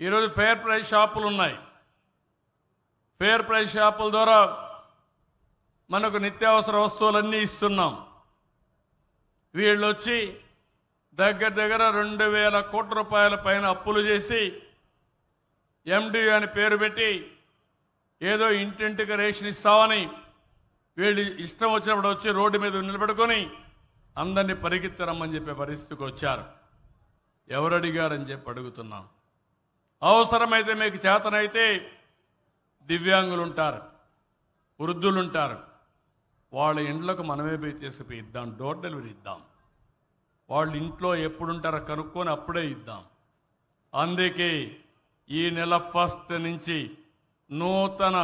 ఈరోజు fair price షాపులు ఉన్నాయి. ఫేర్ ప్రైస్ షాపుల ద్వారా మనకు నిత్యావసర వస్తువులన్నీ ఇస్తున్నాం. వీళ్ళు వచ్చి దగ్గర దగ్గర రెండు వేల కోట్ల రూపాయల పైన అప్పులు చేసి ఎండి అని పేరు పెట్టి ఏదో ఇంటింటికి రేషన్ ఇస్తామని వీళ్ళు ఇష్టం వచ్చినప్పుడు వచ్చి రోడ్డు మీద నిలబెట్టుకొని అందరినీ పరిగెత్తరమ్మని చెప్పే పరిస్థితికి వచ్చారు. ఎవరు అడిగారని చెప్పి అడుగుతున్నాం. అవసరమైతే మీకు చేతనైతే దివ్యాంగులు ఉంటారు వృద్ధులు ఉంటారు వాళ్ళ ఇండ్లకు మనమే పోయి తీసుకుపోయి ఇద్దాం డోర్ డెలివరీ ఇద్దాం. వాళ్ళు ఇంట్లో ఎప్పుడుంటారో కనుక్కొని అప్పుడే ఇద్దాం. అందుకే ఈ నెల ఫస్ట్ నుంచి నూతన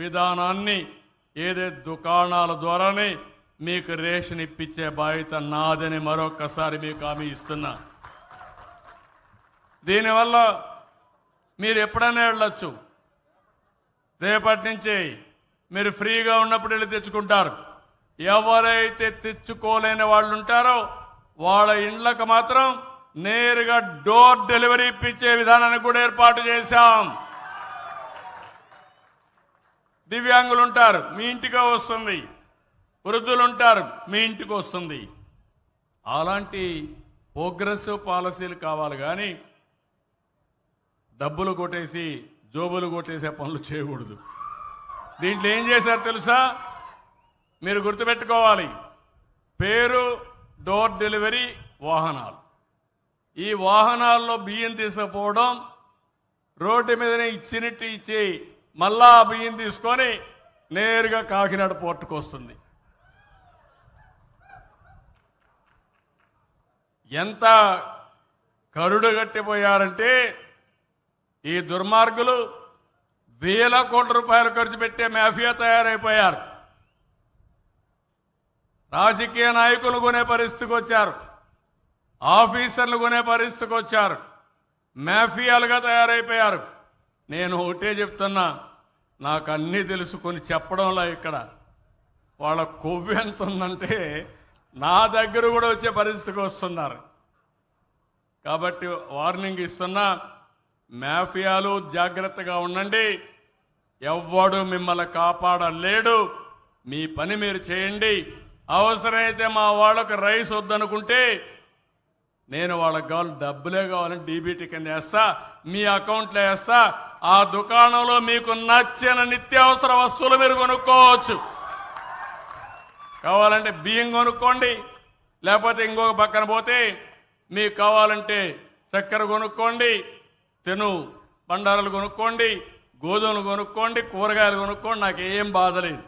విధానాన్ని ఏదే దుకాణాల ద్వారానే మీకు రేషన్ ఇప్పించే బాధ్యత నాదని మరొకసారి మీకు హామీ ఇస్తున్నా. దీనివల్ల మీరు ఎప్పుడైనా వెళ్ళొచ్చు. రేపటి నుంచి మీరు ఫ్రీగా ఉన్నప్పుడు వెళ్ళి తెచ్చుకుంటారు. ఎవరైతే తెచ్చుకోలేని వాళ్ళు ఉంటారో వాళ్ళ ఇండ్లకు మాత్రం నేరుగా డోర్ డెలివరీ ఇప్పించే విధానాన్ని కూడా ఏర్పాటు చేశాం. దివ్యాంగులు ఉంటారు మీ ఇంటికి వస్తుంది. వృద్ధులు ఉంటారు మీ ఇంటికి వస్తుంది. అలాంటి ప్రోగ్రెసివ్ పాలసీలు కావాలి కానీ డబ్బులు కొట్టేసి జోబులు కొట్టేసే పనులు చేయకూడదు. దీంట్లో ఏం చేశారు తెలుసా? మీరు గుర్తుపెట్టుకోవాలి. పేరు డోర్ డెలివరీ వాహనాలు. ఈ వాహనాల్లో బియ్యం తీసుకుపోవడం రోడ్డు మీదనే ఇచ్చినట్టు ఇచ్చి మళ్ళా ఆ బియ్యం తీసుకొని నేరుగా కాకినాడ పోర్టుకు వస్తుంది. ఎంత కరుడు కట్టిపోయారంటే ఈ దుర్మార్గులు వేల కోట్ల రూపాయలు ఖర్చు పెట్టే మాఫియా తయారైపోయారు. రాజకీయ నాయకులు కొనే పరిస్థితికి వచ్చారు. ఆఫీసర్లు కొనే పరిస్థితికి వచ్చారు. మాఫియాలుగా తయారైపోయారు. నేను ఒకటే చెప్తున్నా నాకు అన్నీ తెలుసుకొని చెప్పడంలో ఇక్కడ. వాళ్ళ కొవ్వు ఎంత ఉందంటే నా దగ్గర కూడా వచ్చే పరిస్థితికి వస్తున్నారు. కాబట్టి వార్నింగ్ ఇస్తున్నా మాఫియాలు జాగ్రత్తగా ఉండండి. ఎవ్వడు మిమ్మల్ని కాపాడలేడు. మీ పని మీరు చేయండి. అవసరమైతే మా వాళ్ళకు రైస్ వద్దనుకుంటే నేను వాళ్ళకి కావాలి డబ్బులే కావాలని డీబీటీ కింద వేస్తా మీ అకౌంట్లో వేస్తా. ఆ దుకాణంలో మీకు నచ్చిన నిత్యావసర వస్తువులు మీరు కొనుక్కోవచ్చు. కావాలంటే బియ్యం కొనుక్కోండి. లేకపోతే ఇంకొక పక్కన పోతే మీకు కావాలంటే చక్కెర కొనుక్కోండి. తెను. బండారాలు కొనుక్కోండి గోధుమలు కొనుక్కోండి కూరగాయలు కొనుక్కోండి నాకు ఏం బాధ లేదు.